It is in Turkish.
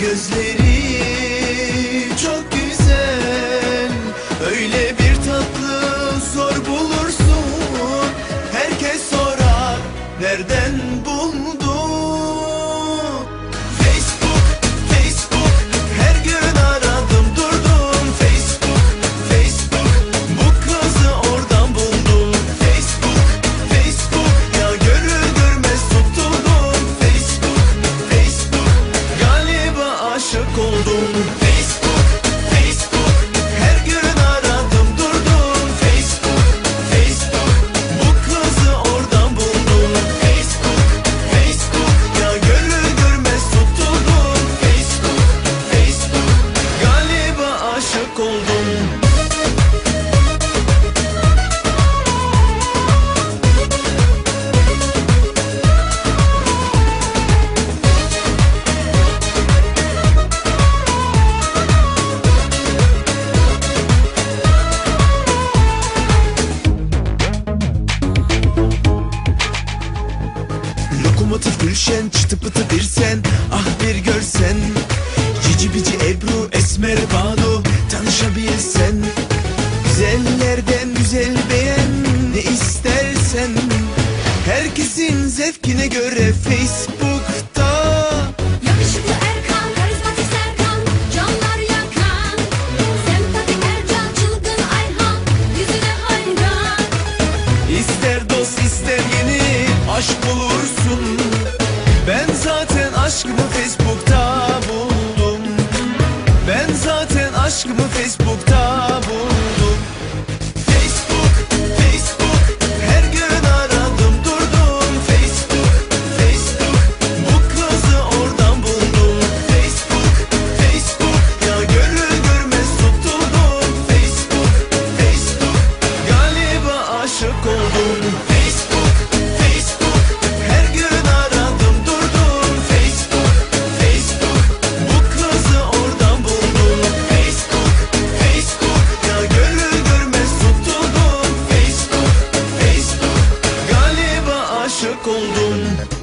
Gözleri çok güzel. Öyle bir tatlı zor bulursun. Herkes sorar nereden çıtı pıtı bir sen Ah bir görsen. Cici bici Ebru Esmer Banu Tanışabilsen. Güzellerden güzel beğen Ne istersen. Herkesin zevkine göre Facebook'ta. Yakışıklı Erkan, karizmatik Serkan, canlar yakan. Sempatik Ercan, çılgın Ayhan, yüzüne hayran. İster dost ister yeni aşk bulursun aşık oldum.